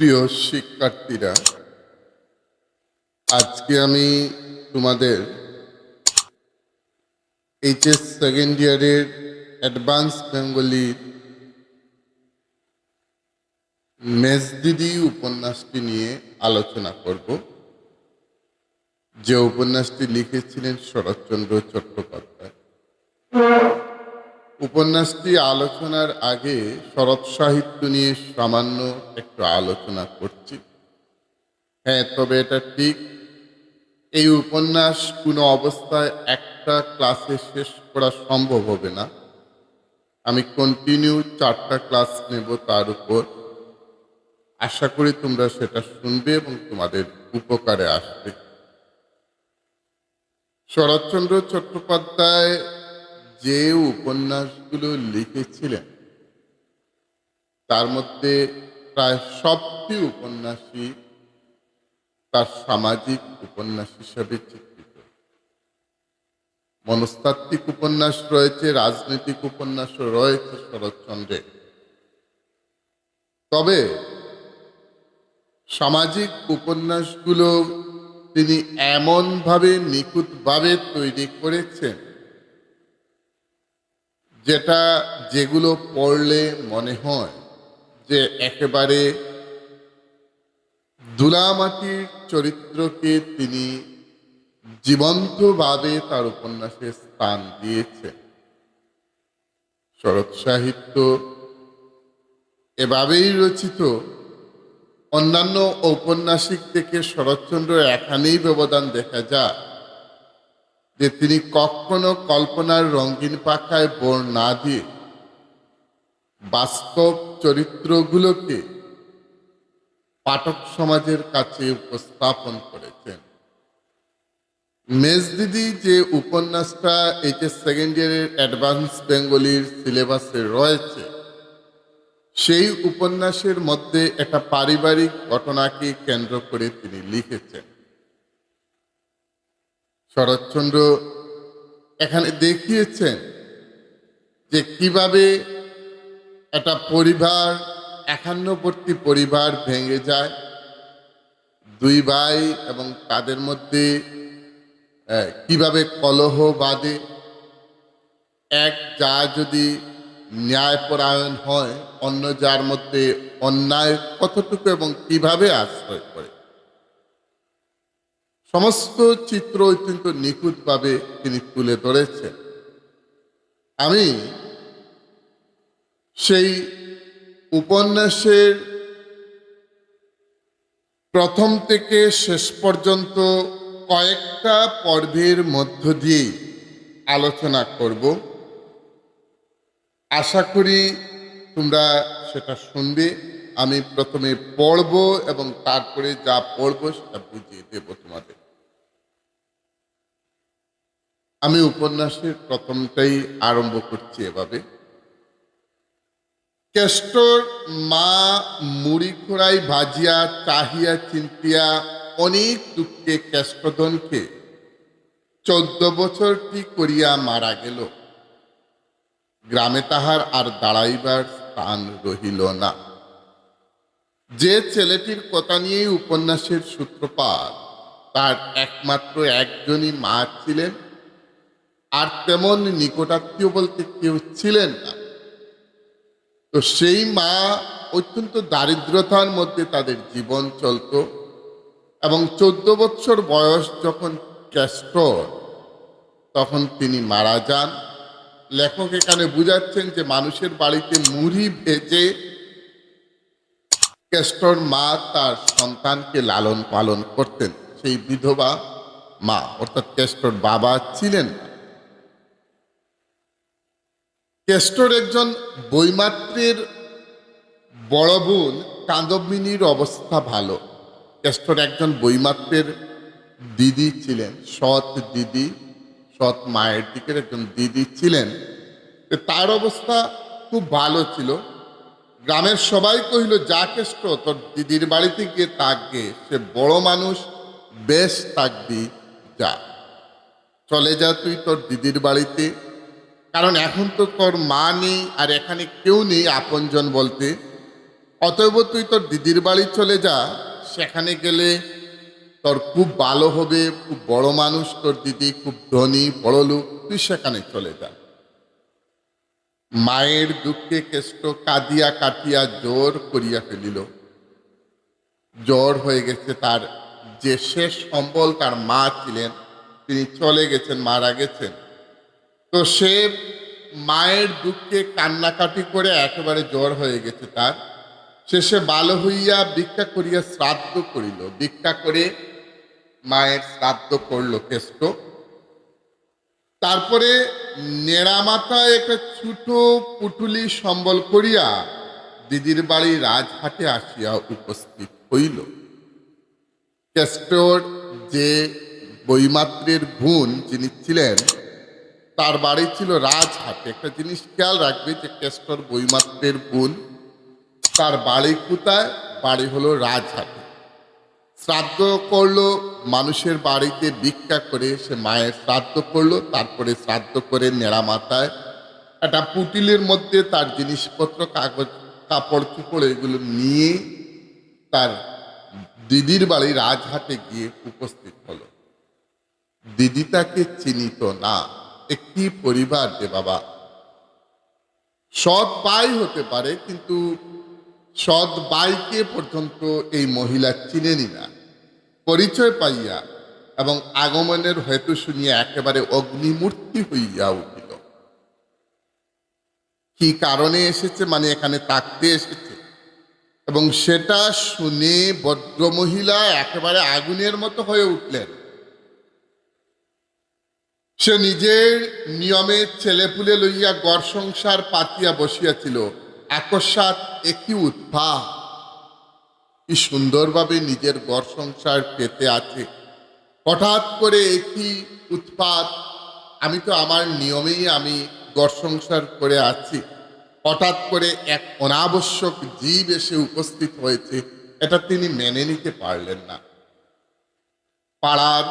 প্রিয় শিক্ষার্থীরা, আজকে আমি তোমাদের এইচএস সেকেন্ড ইয়ারের অ্যাডভান্স বেঙ্গলির মেজদিদি উপন্যাসটি নিয়ে আলোচনা করব। যে উপন্যাসটি লিখেছিলেন শরৎচন্দ্র চট্টোপাধ্যায়। উপন্যাসটি আলোচনার আগে শরৎ সাহিত্য নিয়ে সামান্য একটু আলোচনা করছি। হ্যাঁ তবে এটা ঠিক, এই উপন্যাস কোনো অবস্থায় একটা ক্লাসে শেষ করা সম্ভব হবে না। আমি কন্টিনিউ চারটা ক্লাস নেব তার উপর। আশা করি তোমরা সেটা শুনবে এবং তোমাদের উপকারে আসবে। শরৎচন্দ্র চট্টোপাধ্যায় যে উপন্যাসগুলো লিখেছিলেন, তার মধ্যে প্রায় সবটি উপন্যাসই তার সামাজিক উপন্যাস হিসাবে চিত্রিত। মনস্তাত্ত্বিক উপন্যাস রয়েছে, রাজনৈতিক উপন্যাসও রয়েছে শরৎচন্দ্রের তবে সামাজিক উপন্যাসগুলো তিনি এমনভাবে নিখুঁতভাবে তৈরি করেছেন যেটা যেগুলো পড়লে মনে হয় যে একেবারে দুলামাটির চরিত্রকে তিনি জীবন্তভাবে তার উপন্যাসে স্থান দিয়েছেন শরৎ সাহিত্য এভাবেই রচিত। অন্যান্য ঔপন্যাসিক থেকে শরৎচন্দ্র এখানেই ব্যবধান দেখা যায়। যে তিনি কখনো কল্পনার রঙিন পাখায় বোর না দিয়ে বাস্তব চরিত্রগুলোকে পাঠক সমাজের কাছে উপস্থাপন করেছেন। মেজদিদি যে উপন্যাসটা এইচএস সেকেন্ড ইয়ারের অ্যাডভান্স বেঙ্গলির সিলেবাসে রয়েছে, সেই উপন্যাসের মধ্যে একটা পারিবারিক ঘটনাকে কেন্দ্র করে তিনি লিখেছেন। শরৎচন্দ্র এখানে দেখিয়েছেন যে কীভাবে একটা পরিবার, একান্নবর্তী পরিবার ভেঙে যায়। দুই ভাই এবং তাদের মধ্যে কীভাবে কলহ বাঁধে। এক যা যদি ন্যায়পরায়ণ হয়, অন্য যার মধ্যে অন্যায় কতটুকু এবং কীভাবে আশ্রয় করে? সমস্ত চিত্র অত্যন্ত নিখুঁতভাবে তিনি তুলে ধরেছেন। আমি সেই উপন্যাসের প্রথম থেকে শেষ পর্যন্ত কয়েকটা পর্বের মধ্য দিয়ে আলোচনা করব। আশা করি তোমরা সেটা শুনবে। আমি প্রথমে পড়ব এবং তারপরে যা পড়ব সেটা বুঝিয়ে দেব তোমাদের। আমি উপন্যাসের প্রথমটাই আরম্ভ করছি এভাবে। কেষ্টর মা মুড়ি খোড়াই ভাজিয়া, চাহিয়া, চিন্তিয়া অনেক দুঃখে কেষ্টধনকে চোদ্দ বছরটি করিয়া মারা গেল? গ্রামে তাহার আর দাঁড়াইবার স্থান রহিল না। যে ছেলেটির কথা নিয়েই উপন্যাসের সূত্রপাত, তার একমাত্র একজনই মা ছিলেন আর তেমন নিকটাত্মীয় বলতে কেউ ছিলেন না। তো সেই মা অত্যন্ত দারিদ্রতার মধ্যে তাদের জীবন চলত এবং চোদ্দ বছর বয়স যখন ক্যাস্টর, তখন তিনি মারা যান। লেখক এখানে বুঝাচ্ছেন যে মানুষের বাড়িতে মুড়ি ভেজে কেষ্টর মা তার সন্তানকে লালন পালন করতেন। সেই বিধবা মা, অর্থাৎ কেষ্টর বাবা ছিলেন না। কেষ্টর একজন বৈমাত্রের বড় বোন কান্দবিনীর অবস্থা ভালো। কেষ্টর একজন বৈমাত্রের দিদি ছিলেন, সৎ দিদি, সৎ মায়ের দিকের একজন দিদি ছিলেন। তার অবস্থা খুব ভালো ছিল। গ্রামের সবাই কহিল, যা কেষ্ট, তোর দিদির বাড়িতে গিয়ে থাকবে সে বড় মানুষ, বেশ থাকবি যা। চলে যা তুই তোর দিদির বাড়িতে। কারণ এখন তো তোর মা নেই আর এখানে কেউ নেই আপনজন বলতে। অতএব তুই তোর দিদির বাড়ি চলে যা, সেখানে গেলে তোর খুব ভালো হবে, খুব বড় মানুষ, তোর দিদি খুব ধনী, বড় লোক, তুই সেখানে চলে যা। মায়ের দুঃখে কেষ্ট কাঁদিয়া কাটিয়া জোর করিয়া ফেলিল। জ্বর হয়ে গেছে তার যে শেষ সম্বল তার মা ছিলেন, তিনি চলে গেছেন, মারা গেছেন। তো সে মায়ের দুঃখে কান্নাকাটি করে একেবারে জ্বর হয়ে গেছে তার। শেষে ভালো হইয়া ভিক্ষা করিয়া শ্রাদ্ধ করিল। ভিক্ষা করে মায়ের শ্রাদ্ধ করল কেষ্ট। তারপরে নেড়ামাথায় একটা ছোট পুটুলি সম্বল করিয়া দিদির বাড়ি রাজহাটে আসিয়া উপস্থিত হইল। কেষ্টর যে বইমাত্রের বোন যিনি ছিলেন তার বাড়ি ছিল রাজহাটে। একটা জিনিস খেয়াল রাখবে যে কেষ্টর বইমাত্রের বোন, তার বাড়ি কোথায়? বাড়ি হলো রাজহাটে। শ্রাদ্ধ করল, মানুষের বাড়িতে ভিক্ষা করে সে মায়ের শ্রাদ্ধ করল, তারপরে শ্রাদ্ধ করে নেড়া মাথায় একটা পুটিলের মধ্যে তার জিনিসপত্র, কাগজ, কাপড়, চুপড় এগুলো নিয়ে তার দিদির বাড়ি রাজহাটে গিয়ে উপস্থিত হলো। দিদি তাকে চিনিত না। একটি পরিবার যে বাবা। সৎ বাই হতে পারে, কিন্তু সৎ বাইকে পর্যন্ত এই মহিলা চিনেনি না। পরিচয় পাইয়া এবং আগমনের হয়তো শুনিয়া একেবারে অগ্নিমূর্তি হইয়া উঠিল। কি কারণে এসেছে মানে এখানে তাকতে এসেছে? এবং সেটা শুনে ভদ্রমহিলা একেবারে আগুনের মতো হয়ে উঠলেন। সে নিজের নিয়মে ছেলেপুলে লইয়া গড় সংসার পাতিয়া বসিয়াছিল। আকস্মাৎ একই উৎপাত কি সুন্দরভাবে নিজের গড় সংসার পেতে আছে। হঠাৎ করে একই উৎপাত, আমি তো আমার নিয়মেই আমি গড় সংসার করে আছি। হঠাৎ করে এক অনাবশ্যক জীব এসে উপস্থিত হয়েছে, এটা তিনি মেনে নিতে পারলেন না। পাড়ার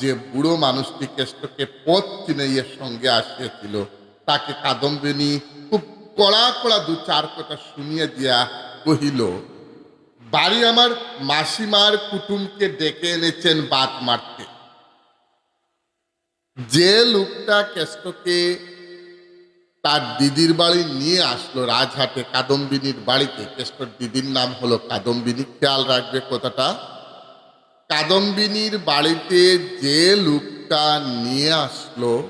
যে বুড়ো মানুষটি কেষ্টকে পথ চিনাইয়ের সঙ্গে আসিয়াছিল, তাকে কাদম্বিনী খুব কড়া কড়া দু চার কথা শুনিয়ে দিয়া কহিল, বাড়ি আমার মাসিমার কুটুমকে ডেকে এনেছেন বাত মারতে। যে লোকটা কেষ্টকে তার দিদির বাড়ি নিয়ে আসলো রাজহাটে, কাদম্বিনীর বাড়িতে। কেষ্টর দিদির নাম হলো কাদম্বিনী। খেয়াল রাখবে কথাটা। কাদম্বিনীর বাড়িতে যে লোকটা নিয়ে আসলো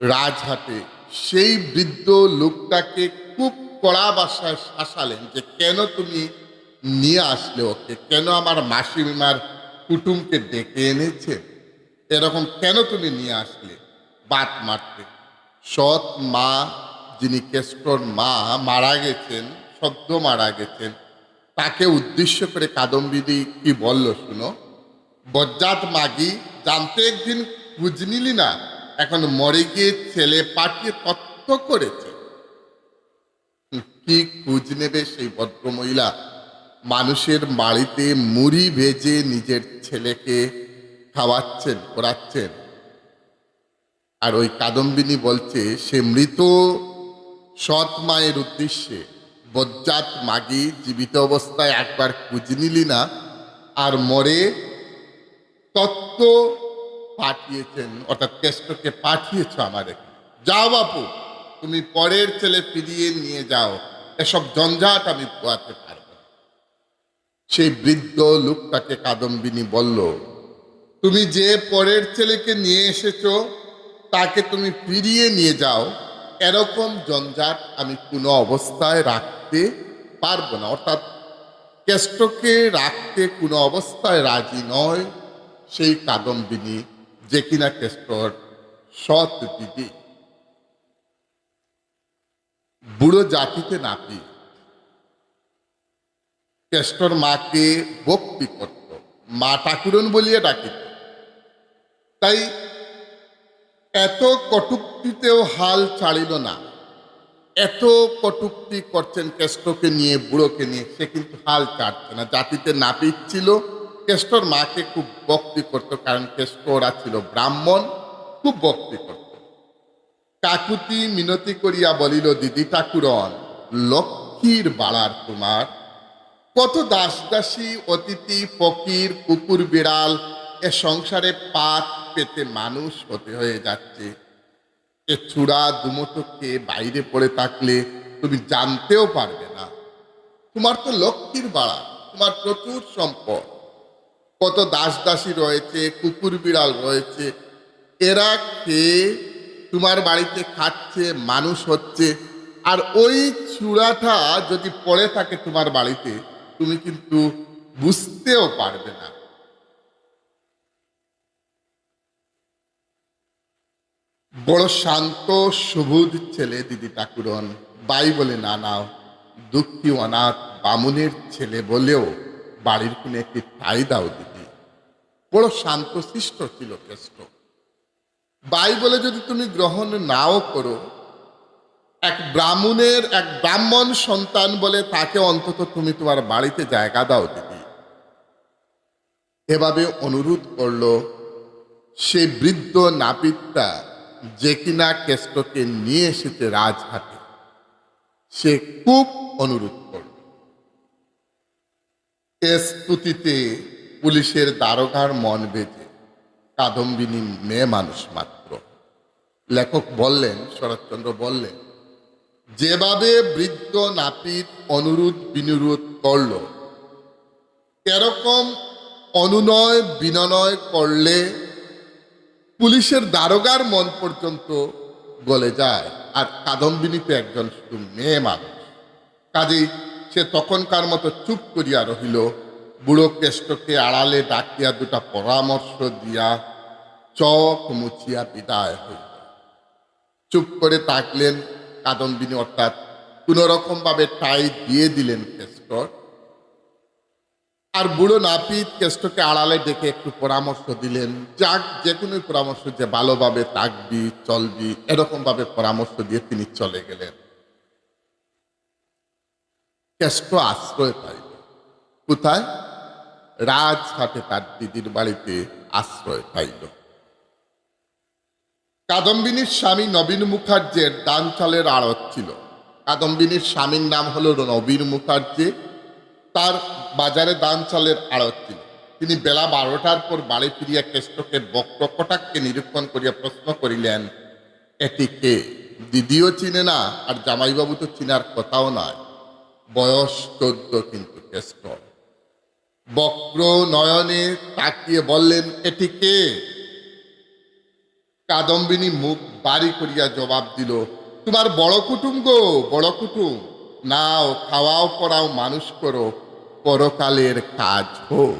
রাজহাটে, সেই বৃদ্ধ লোকটাকে খুব কড়া বাসায় শাসালেন যে, কেন তুমি নিয়ে আসলে ওকে? কেন আমার মাসিমার কুটুমকে ডেকে এনেছে? এরকম কেন তুমি নিয়ে আসলে? বাত মারতে। সৎ মা, যিনি কেষ্টর মা, মারা গেছেন, সদ্য মারা গেছেন। তাকে উদ্দেশ্য করে কাদম্বিনী কি বলল শুনো? বজ্জাত মাগি জানতে একদিন বুঝ নিলি না, এখন মরে গিয়ে ছেলে পাঠিয়ে তত্ত্ব করেছে। কি খুঁজ নেবে সেই ভদ্রমহিলা? মানুষের বাড়িতে মুড়ি ভেজে নিজের ছেলেকে খাওয়াচ্ছেন ওড়াচ্ছেন আর ওই কাদম্বিনী বলছে, সে মৃত সৎ মায়ের উদ্দেশ্যে। বজ্জাত মাগি জীবিত অবস্থায় একবার খুঁজ নিলি না, আর মরে তত্ত্ব পাঠিয়েছেন, অর্থাৎ কেষ্টকে পাঠিয়েছ আমার এখানে যাও বাপু, তুমি পরের ছেলে ফিরিয়ে নিয়ে যাও, এসব জঞ্জাট আমি পোয়াতে পারব। সেই বৃদ্ধ লোকটাকে কাদম্বিনী বলল, তুমি যে পরের ছেলেকে নিয়ে এসেছ, তাকে তুমি ফিরিয়ে নিয়ে যাও এরকম জঞ্জাট আমি কোনো অবস্থায় রাখতে পারব না। অর্থাৎ কেষ্টকে রাখতে কোনো অবস্থায় রাজি নয়, সেই কাদম্বিনী যে কিনা কেষ্টর সৎ দিদি। বুড়ো জাতিতে নাপি কেষ্টর মাকে ভক্তি করত। মা ঠাকুরন বলিয়া ডাকিত। তাই এত কটুক্তিতেও হাল ছাড়িল না। এত কটুক্তি করছেন কেষ্টকে নিয়ে, বুড়োকে নিয়ে, সে কিন্তু হাল ছাড়ছে না। জাতিতে নাপিত ছিল, কেষ্টর মাকে খুব ভক্তি করত, কারণ কেষ্ট ওরা ছিল ব্রাহ্মণ, খুব ভক্তি করত। কাকুতি মিনতি করিয়া বলিল, দিদি ঠাকুরন, লক্ষ্মীর বাড়ার তোমার কত দাস দাসী অতিথি, ফকির, কুকুর, বিড়াল, এ সংসারে পাত পেতে মানুষ হতে হয়ে যাচ্ছে। এ চূড়া দুমোটো খেয়ে বাইরে পড়ে থাকলে তুমি জানতেও পারবে না। তোমার তো লক্ষ্মীর বাড়া, তোমার প্রচুর সম্পদ। কত দাস দাসী রয়েছে, কুকুর বিড়াল রয়েছে। এরা খেয়ে তোমার বাড়িতে খাচ্ছে, মানুষ হচ্ছে। আর ওই চূড়াটা যদি পড়ে থাকে তোমার বাড়িতে, তুমি কিন্তু বুঝতেও পারবে না। বড় শান্ত সবুজ ছেলে দিদি ঠাকুরন। বাই বলে, না নাও দুঃখী অনাথ বামুনের ছেলে বলেও বাড়ির কোনে একটি ঠাই দাও দিদি। বড় শান্ত, শিষ্ট ছিল, কেষ্ট। বাই বলে, যদি তুমি গ্রহণ নাও করো, এক ব্রাহ্মণের, এক ব্রাহ্মণ সন্তান বলে তাকে অন্তত তুমি তোমার বাড়িতে জায়গা দাও দিদি। এভাবে অনুরোধ করল সেই বৃদ্ধ নাপিতটা যে কিনা কেষ্টকে নিয়ে এসেছে রাজহাটে সে খুব অনুরোধ করল। এ স্তুতিতে পুলিশের দারোগার মন বেজে কাদম্বিনী মেয়ে মানুষ মাত্র। লেখক বললেন, শরৎচন্দ্র বললেন, যেভাবে বৃদ্ধ নাপিত অনুরোধ বিনুরোধ করল এরকম অনুনয় বিনয় করলে পুলিশের দারোগার মন পর্যন্ত গলে যায় আর কাদম্বিনী তো একজন শুধু মেয়ে মানুষ। কাজেই সে তখনকার মতো চুপ করিয়া রহিল, বুড়ো কেষ্টকে আড়ালে ডাকিয়া দুটা পরামর্শ দিয়া চক মুছিয়া বিদায় হইল। চুপ করে তাকলেন কাদম্বিনী, অর্থাৎ কোন রকম ভাবে টাই দিয়ে দিলেন কেষ্টর। আর বুড়ো নাপিত কেষ্টকে আড়ালে ডেকে একটু পরামর্শ দিলেন। যাক, যে কোনো পরামর্শ যে ভালোভাবে তাকবি চলবি এরকম ভাবে পরামর্শ দিয়ে তিনি চলে গেলেন। কেষ্ট আশ্রয় পাইল। কোথায়? রাজহাটে তার দিদির বাড়িতে আশ্রয় পাইল। কাদম্বিনীর স্বামী নবীন মুখার্জের দান চালের আড়ত ছিল। কাদম্বিনীর স্বামীর নাম হলো নবীন মুখার্জি। তার বাজারে দান চালের আড়ত ছিল। তিনি বেলা বারোটার পর বাড়ি ফিরিয়া কেষ্টকে বক্রকটাককে নিরীক্ষণ করিয়া প্রশ্ন করিলেন, এটি কে? দিদিও চিনে না, আর জামাইবাবু তো চিনার কথাও নয়। বয়স চোদ্দ কিন্তু কেষ্ট। বক্র নয়নে তাকিয়ে বললেন, এটি কে? কাদম্বিনী মুখ বাড়ি করিয়া জবাব দিল, তোমার বড় কুটুম গো, বড় কুটুম। নাও, খাওয়াও, পড়াও, মানুষ করো। পরকালের কাজ হোক।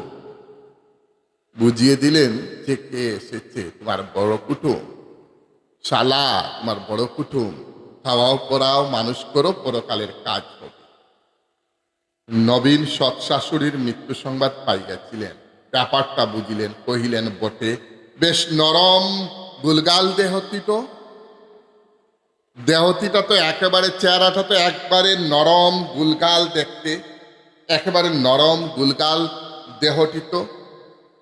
বুঝিয়ে দিলেন যে কে এসেছে? তোমার বড় কুটুম। শালা, তোমার বড় কুটুম। খাওয়াও পড়াও মানুষ করো, পরকালের কাজ হোক। নবীন সৎ শাশুড়ির মৃত্যু সংবাদ পাইয়াছিলেন। ব্যাপারটা বুঝিলেন, কহিলেন, বটে, বেশ নরম গুলগাল দেহতি তো দেহতিটা তো একেবারে, চেহারাটা তো একবারে নরম গুলগাল দেখতে। একেবারে নরম গুলকাল দেহটিত,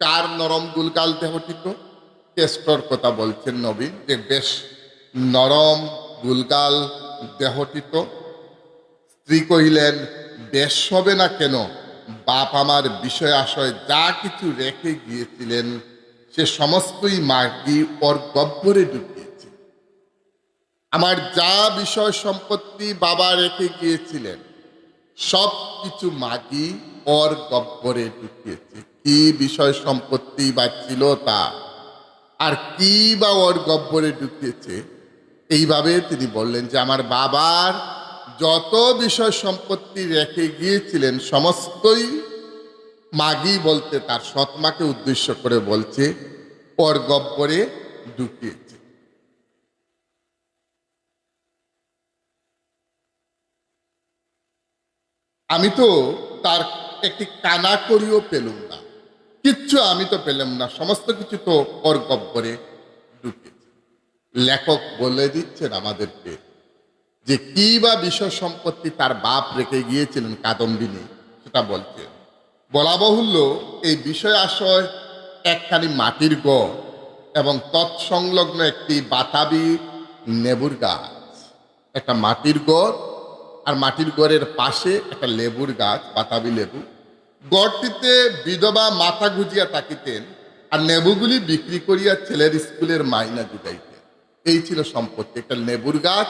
কার নরম গুলকাল দেহটিত? কেষ্টর কথা বলছেন নবীন যে বেশ নরম গুলকাল দেহটিত। স্ত্রী কহিলেন, বেশ হবে না কেন? বাপ আমার বিষয় আশয় যা কিছু রেখে গিয়েছিলেন, সে সমস্তই মাটি ওর গব্বরে ঢুকিয়েছে আমার যা বিষয় সম্পত্তি বাবা রেখে গিয়েছিলেন সব কিছু মাগি, ওর গব্বরে ঢুকিয়েছে। কি বিষয় সম্পত্তি বা ছিল তা? আর কি বা ওর গব্বরে ঢুকিয়েছে? এইভাবে তিনি বললেন যে, আমার বাবার যত বিষয় সম্পত্তি রেখে গিয়েছিলেন, সমস্তই মাগি বলতে তার সৎমাকে উদ্দেশ্য করে বলছে, ওর গব্বরে ঢুকিয়েছে। আমি তো তার একটি কানা করিও পেলুম না। কিচ্ছু আমি তো পেলাম না, সমস্ত কিছু তো ওর গব্বরে ঢুকেছে। লেখক বলে দিচ্ছেন আমাদেরকে যে কি বা বিষয় সম্পত্তি তার বাপ রেখে গিয়েছিলেন কাদম্বিনী, সেটা বলছেন বলা বাহুল্য, এই বিষয় আশয় একখানি মাটির গড় এবং তৎসংলগ্ন একটি বাতাবি নেবুর গাছ। একটা মাটির গড় আর মাটির গড়ের পাশে একটা লেবুর গাছ, বাতাবি লেবু। গড়টিতে বিধবা মাথা গুজিয়া তাকিতেন আর লেবুগুলি বিক্রি করিয়া ছেলের স্কুলের মাইনা জুটাইতেন। এই ছিল সম্পত্তি। একটা লেবুর গাছ,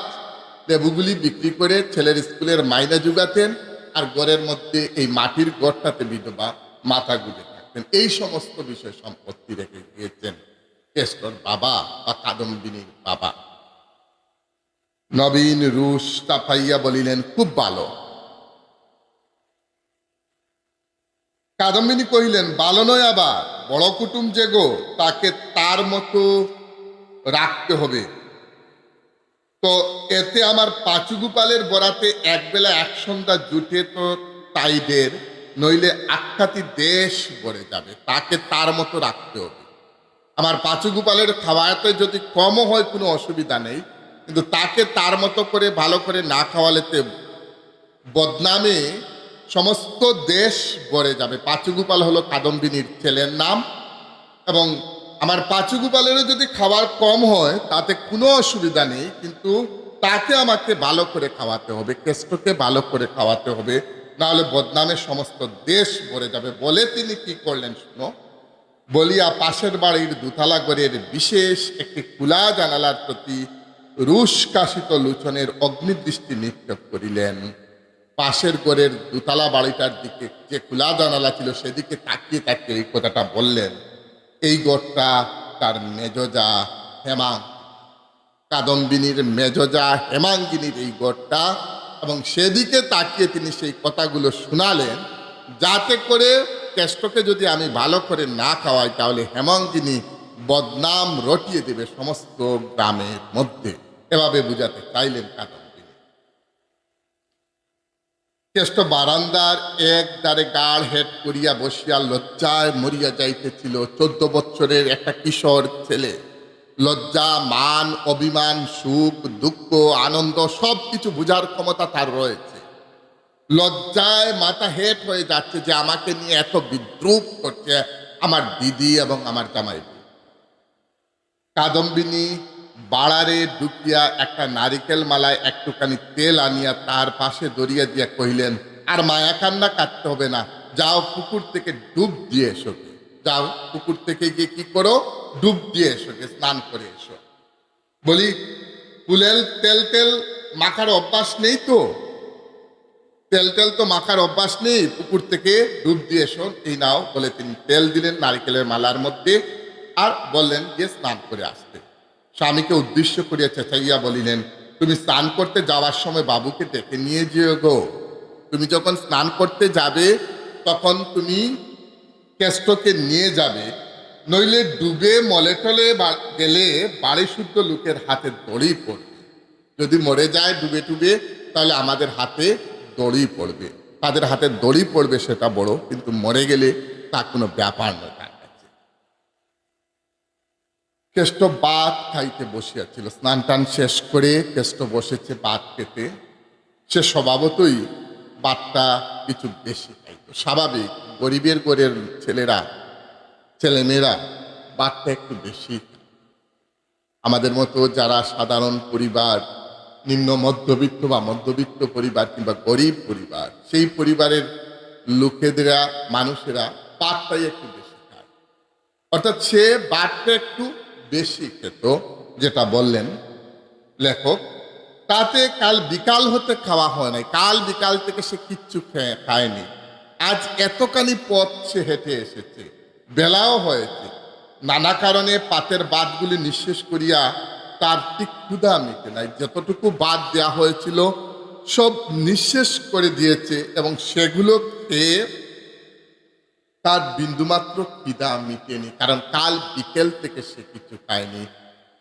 লেবুগুলি বিক্রি করে ছেলের স্কুলের মাইনা জুগাতেন আর গড়ের মধ্যে এই মাটির গড়টাতে বিধবা মাথা গুজে থাকতেন। এই সমস্ত বিষয় সম্পত্তি রেখে গিয়েছেন কেষ্টর বাবা বা কাদম্বিনীর বাবা। নবীন রুশ তাফাইয়া বলিলেন, খুব ভালো। কাদম্বিনী কহিলেন, ভালো নয় আবার, বড় কুটুম যে গো, তাকে তার মতো রাখতে হবে। তো এতে আমার পাঁচু গোপালের বরাতে একবেলা এক সন্ধ্যা জুটে তো তাইদের, নইলে আখ্যাতি দেশ গড়ে যাবে, তাকে তার মতো রাখতে হবে। আমার পাঁচু গোপালের খাওয়াতে যদি কমও হয়, কোনো অসুবিধা নেই। কিন্তু তাকে তার মতো করে ভালো করে না খাওয়ালেতে বদনামে সমস্ত দেশ গড়ে যাবে। পাঁচু গোপাল হলো কাদম্বিনীর ছেলের নাম এবং আমার পাঁচু গোপালেরও যদি খাবার কম হয়, তাতে কোনো অসুবিধা নেই, কিন্তু তাকে আমাকে ভালো করে খাওয়াতে হবে, কেষ্টকে ভালো করে খাওয়াতে হবে, নাহলে বদনামে সমস্ত দেশ ভরে যাবে বলে তিনি কি করলেন শুনো? বলিয়া পাশের বাড়ির দুতলা ঘরের বিশেষ একটি খোলা জানালার প্রতি রুশ কাশিত লুচনের অগ্নিদৃষ্টি নিক্ষেপ করিলেন। পাশের ঘরের দুতলা বাড়িটার দিকে যে খোলা জানালা ছিল সেদিকে তাকিয়ে তাকিয়ে এই কথাটা বললেন। এই গড়টা তার মেজজা হেমাং কাদম্বিনীর মেজজা হেমাঙ্গিনীর এই গড়টা এবং সেদিকে তাকিয়ে তিনি সেই কথাগুলো শোনালেন, যাতে করে কেষ্টকে যদি আমি ভালো করে না খাওয়াই তাহলে হেমাঙ্গিনী বদনাম রটিয়ে দেবে সমস্ত গ্রামের মধ্যে। এভাবে বুঝাতে চাইলেন কাদম্বিনী কেষ্ট বারান্দার এক দ্বারে গাঢ় হেট করিয়া বসিয়া লজ্জায় মরিয়া যাইতেছিল চোদ্দ একটা কিশোর ছেলে। লজ্জা, মান, অভিমান, সুখ, দুঃখ, আনন্দ সব কিছু বুঝার ক্ষমতা তার রয়েছে। লজ্জায় মাথা হেট হয়ে যাচ্ছে যে আমাকে নিয়ে এত বিদ্রুপ করছে আমার দিদি এবং আমার জামাই কাদম্বিনী বাড়ারে ঢুকিয়া একটা নারিকেল মালায় একটুখানি তেল আনিয়া তার পাশে দরিয়া দিয়া কহিলেন, আর মায়া কান্না কাটতে হবে না, যাও পুকুর থেকে ডুব দিয়ে এসো যাও পুকুর থেকে গিয়ে কি করো? ডুব দিয়ে এসো স্নান করে এসো। বলি, কুলেল, তেল তেল, মাখার অভ্যাস নেই তো? তেল তেল তো মাখার অভ্যাস নেই, পুকুর থেকে ডুব দিয়ে এসো। এই নাও, বলে তিনি তেল দিলেন নারিকেলের মালার মধ্যে আর বললেন যে স্নান করে আসতে স্বামীকে উদ্দেশ্য করিয়া চেঁচাইয়া বলিলেন, তুমি স্নান করতে যাওয়ার সময় বাবুকে ডেকে নিয়ে যেও গো। তুমি যখন স্নান করতে যাবে, তখন তুমি কেষ্টকে নিয়ে যাবে। নইলে ডুবে মলে টলে গেলে বাড়ি শুদ্ধ লোকের হাতে দড়ি পড়বে। যদি মরে যায় ডুবে টুবে, তাহলে আমাদের হাতে দড়ি পড়বে। তাদের হাতে দড়ি পড়বে সেটা বড়, কিন্তু মরে গেলে তা কোনো ব্যাপার নয়। কেষ্ট বাত খাইতে বসিয়াছিল। স্নান টান শেষ করে কেষ্ট বসেছে বাত খেতে সে স্বভাবতই বাতটা কিছু বেশি খাইত। স্বাভাবিক, গরিবের ঘরের ছেলেরা, ছেলেমেয়েরা বাতটা একটু বেশি আমাদের মতো যারা সাধারণ পরিবার, নিম্ন মধ্যবিত্ত বা মধ্যবিত্ত পরিবার কিংবা গরিব পরিবার, সেই পরিবারের লোকেদেরা, মানুষেরা পাটটাই একটু বেশি খায়। অর্থাৎ সে বাটটা একটু বেশি খেত, যেটা বললেন লেখক, তাতে কাল বিকাল হতে খাওয়া হয় নাই। কাল বিকাল থেকে সে কিচ্ছু খেয়ে- খায়নি। আজ এতখানি পথ সে হেঁটে এসেছে, বেলাও হয়েছে। নানা কারণে পাতের বাদগুলি নিঃশেষ করিয়া তার ঠিক ক্ষুধা মিটে নাই। যতটুকু বাদ দেওয়া হয়েছিল, সব নিঃশেষ করে দিয়েছে এবং সেগুলো খেয়ে তার বিন্দুমাত্র খিদা মিটেনি কারণ কাল বিকেল থেকে সে কিছু খায়নি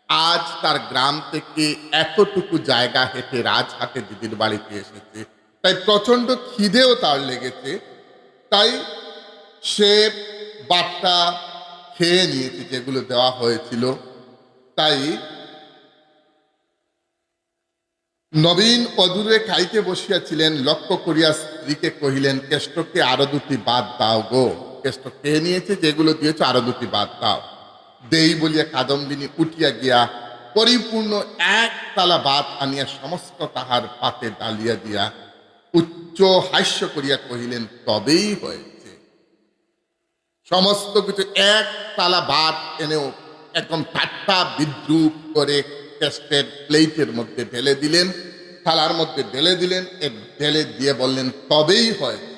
আজ তার গ্রাম থেকে এতটুকু জায়গা হেঁটে রাজহাটে দিদির বাড়িতে এসেছে। তাই প্রচণ্ড খিদেও তার লেগেছে। তাই সে বাট্টা খেয়ে নিয়েছে যেগুলো দেওয়া হয়েছিল। তাই নবীন অদূরে খাইতে বসিয়াছিলেন, লক্ষ্য করিয়া স্ত্রীকে কহিলেন, কেষ্টকে আরও দুটি বাদ দাও গো। কেষ্ট খেয়ে নিয়েছে, যেগুলো দিয়েছ আরও দুটি বাদ, দাও। দেই বলিয়া কাদম্বিনী উঠিয়া গিয়া পরিপূর্ণ এক তালা বাদ আনিয়া সমস্ত তাহার পাতে ডালিয়া দিয়া উচ্চ হাস্য করিয়া কহিলেন, তবেই হয়েছে। সমস্ত কিছু এক তালা ভাত এনেও একদম ঠাট্টা বিদ্রুপ করে টেস্টের প্লেটের মধ্যে ঢেলে দিলেন, থালার মধ্যে ঢেলে দিলেন এ ঢেলে দিয়ে বললেন, তবেই হয়েছে।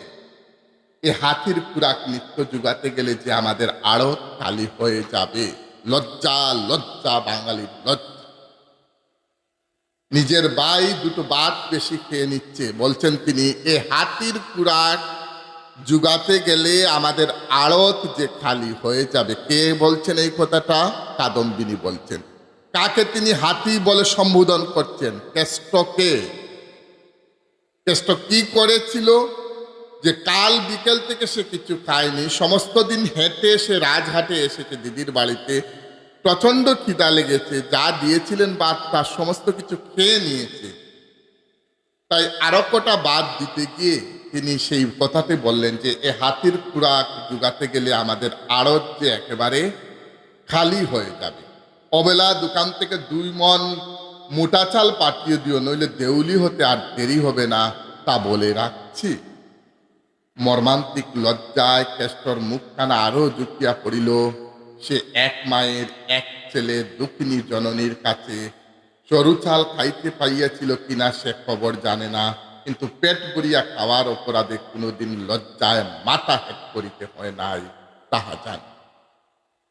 এ হাতির খুরাক নিত্য যুগাতে গেলে যে আমাদের আরও খালি হয়ে যাবে। লজ্জা লজ্জা বাঙালির লজ্জা। নিজের বাই দুটো বাদ বেশি খেয়ে নিচ্ছে। বলছেন তিনি, এ হাতির খুরাক যুগাতে গেলে আমাদের আড়ত যে খালি হয়ে যাবে। কে বলছেন এই কথাটা? কাদম্বিনী বলছেন। কাকে তিনি হাতি বলে সম্বোধন করছেন? কেষ্টকে কেষ্ট কি করেছিল? যে কাল বিকেল থেকে সে কিছু খায়নি, সমস্ত দিন হেঁটে সে রাজহাটে এসেছে দিদির বাড়িতে। প্রচণ্ড খিদা লেগেছে, যা দিয়েছিলেন বাদ তার সমস্ত কিছু খেয়ে নিয়েছে। তাই আরও কটা বাদ দিতে গিয়ে তিনি সেই কথাতে বললেন যে, এ হাতির খুরাক জুগাতে গেলে আমাদের আড়ত যে একেবারে খালি হয়ে যাবে। অবেলা দোকান থেকে দুই মন মোটা চাল পাঠিয়ে দিও, নইলে দেউলি হতে আর দেরি হবে না। তা বলে রাখছি। মর্মান্তিক লজ্জায় কেষ্টর মুখখানা আরও জুটিয়া পড়িল। সে এক মায়ের এক ছেলে দুঃখিনী জননীর কাছে সরুচাল খাইতে পাইয়াছিল কিনা সে খবর জানে না, কিন্তু পেট ভরিয়া খাওয়ার অপরাধে কোনোদিন লজ্জায় মাথা হেট করিতে হয় নাই, তাহা জানে।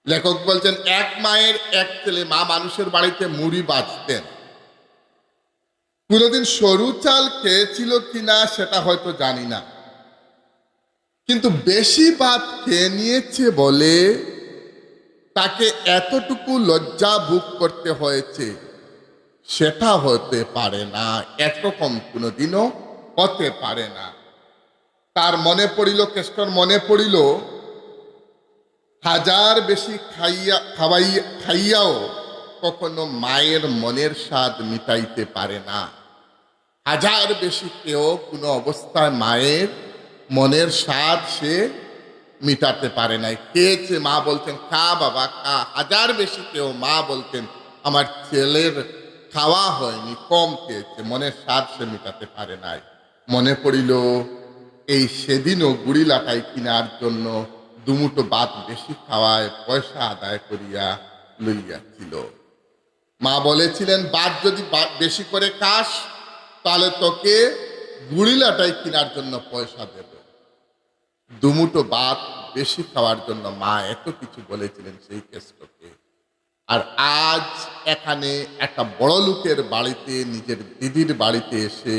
লেখক বলছেন, এক মায়ের এক ছেলে মা মানুষের বাড়িতে মুড়ি বাঁচতেন। কোনোদিন সরু চাল খেয়েছিল কিনা সেটা হয়তো জানি না। কিন্তু বেশি ভাত খেয়ে নিয়েছে বলে তাকে এতটুকু লজ্জা ভোগ করতে হয়েছে, সেটা হতে পারে না একরকম কোনোদিনও হতে পারে না। তার মনে পড়িল, কেষ্টর মনে পড়িল, হাজার বেশি খাইয়া খাওয়াই খাইয়াও কখনো মায়ের মনের স্বাদ মিটাইতে পারে না। হাজার বেশি কেউ কোনো অবস্থায় মায়ের মনের স্বাদ সে মিটাতে পারে নাই। খেয়েছে মা বলতেন, খা বাবা, খা। হাজার বেশি কেউ মা বলতেন, আমার ছেলের খাওয়া হয়নি, কম খেয়েছে, মনের স্বাদ সে মিটাতে পারে নাই। মনে পড়িল, এই সেদিনও গুড়ি লাটাই কেনার জন্য দুমুটো বাত বেশি খাওয়ায়, পয়সা আদায় করিয়া লইয়াছিল। মা বলেছিলেন বাদ যদি বেশি করে খাস, তাহলে তোকে গুড়ি লাটাই কেনার জন্য পয়সা দেব। দুমুটো ভাত বেশি খাওয়ার জন্য মা এত কিছু বলেছিলেন সেই কেষ্টকে। আর আজ এখানে একটা বড় লোকের বাড়িতে, নিজের দিদির বাড়িতে এসে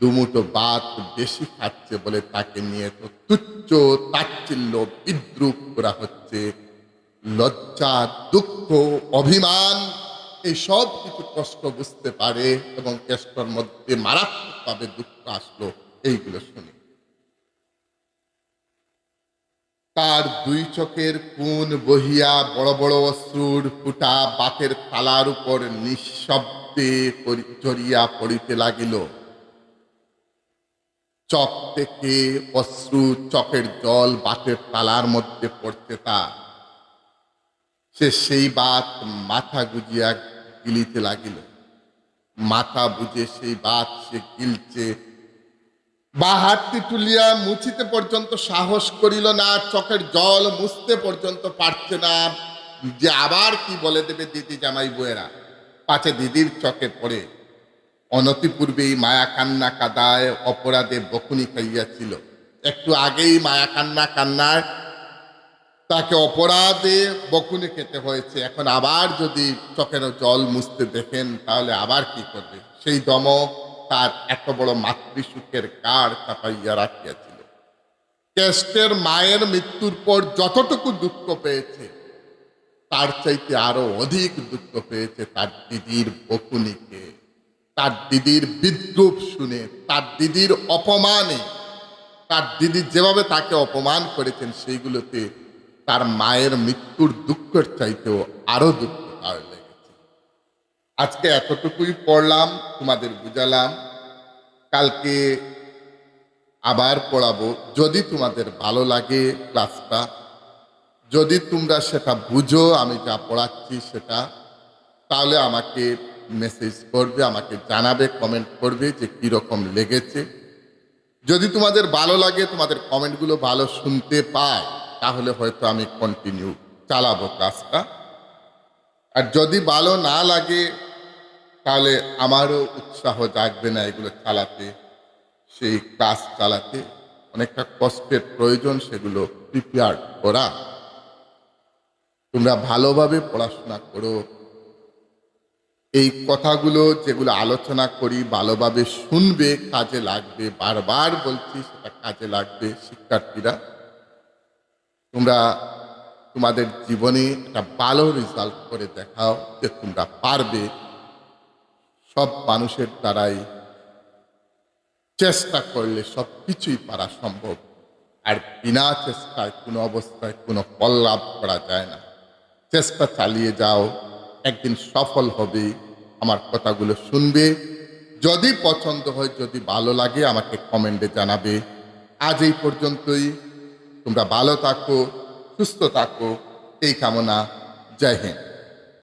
দুমুটো ভাত বেশি খাচ্ছে বলে তাকে নিয়ে তো তুচ্ছ তাচ্ছিল্য, বিদ্রুপ করা হচ্ছে। লজ্জা, দুঃখ, অভিমান, এই সব কিছু কষ্ট বুঝতে পারে এবং কেষ্টর মধ্যে মারাত্মকভাবে দুঃখ আসলো। এইগুলো শুনে তার দুই চোখের কোন বহিয়া বড় বড় অশ্রুর ফুটা বাতের থালার উপর নিঃশব্দে ঝরিয়া পড়িতে লাগিল। চক থেকে অশ্রু চকের জল বাতের তালার মধ্যে পড়তে তা। সে সেই বাত মাথা গুজিয়া গিলিতে লাগিল। মাথা বুঝে সেই বাত সে গিলছে বা হাতটি তুলিয়া মুছিতে পর্যন্ত সাহস করিল না, চোখের জল মুছতে পর্যন্ত পারছে না। যে আবার কি বলে দেবে দিদি জামাই বউয়েরা পাছে দিদির চোখে পড়ে। অনতিপূর্বেই মায়া কান্না কাদায় অপরাধে বকুনি খাইয়াছিল। একটু আগেই মায়া কান্না কান্নায় তাকে অপরাধে বকুনি খেতে হয়েছে। এখন আবার যদি চোখের জল মুছতে দেখেন, তাহলে আবার কি করবে? সেই দমক তার এত বড় মাতৃসুখের কার চাপাইয়া রাখিয়াছিল। কেষ্টের মায়ের মৃত্যুর পর যতটুকু দুঃখ পেয়েছে, তার চাইতে আরও অধিক দুঃখ পেয়েছে তার দিদির বকুনিকে। তার দিদির বিদ্রুপ শুনে, তার দিদির অপমানে, তার দিদি যেভাবে তাকে অপমান করেছেন, সেইগুলোতে তার মায়ের মৃত্যুর দুঃখের চাইতেও আরও দুঃখ লেগেছে আজকে এতটুকুই পড়লাম, তোমাদের বুঝালাম। কালকে আবার পড়াবো। যদি তোমাদের ভালো লাগে ক্লাসটা, যদি তোমরা সেটা বুঝো, আমি যা পড়াচ্ছি সেটা, তাহলে আমাকে মেসেজ করবে, আমাকে জানাবে কমেন্ট করবে যে কীরকম লেগেছে। যদি তোমাদের ভালো লাগে, তোমাদের কমেন্টগুলো ভালো শুনতে পায়, তাহলে হয়তো আমি কন্টিনিউ চালাবো ক্লাসটা। আর যদি ভালো না লাগে তাহলে আমারও উৎসাহ জাগবে না এগুলো চালাতে, সেই কাজ চালাতে। অনেকটা কষ্টের প্রয়োজন সেগুলো প্রিপেয়ার করা। তোমরা ভালোভাবে পড়াশোনা করো। এই কথাগুলো যেগুলো আলোচনা করি, ভালোভাবে শুনবে, কাজে লাগবে। বারবার বলছি, সেটা কাজে লাগবে, শিক্ষার্থীরা। তোমরা তোমাদের জীবনে একটা ভালো রেজাল্ট করে দেখাও যে তোমরা পারবে। সব মানুষের দ্বারাই চেষ্টা করলে সব কিছুই পারা সম্ভব। আর বিনা চেষ্টায়, কোনো অবস্থায়, কোনো ফল লাভ করা যায় না। চেষ্টা চালিয়ে যাও, একদিন সফল হবে। আমার কথাগুলো শুনবে। যদি পছন্দ হয়, যদি ভালো লাগে, আমাকে কমেন্টে জানাবে। আজ এই পর্যন্তই। তোমরা ভালো থাকো, সুস্থ থাকো। এই কামনা। জয় হিন্দ।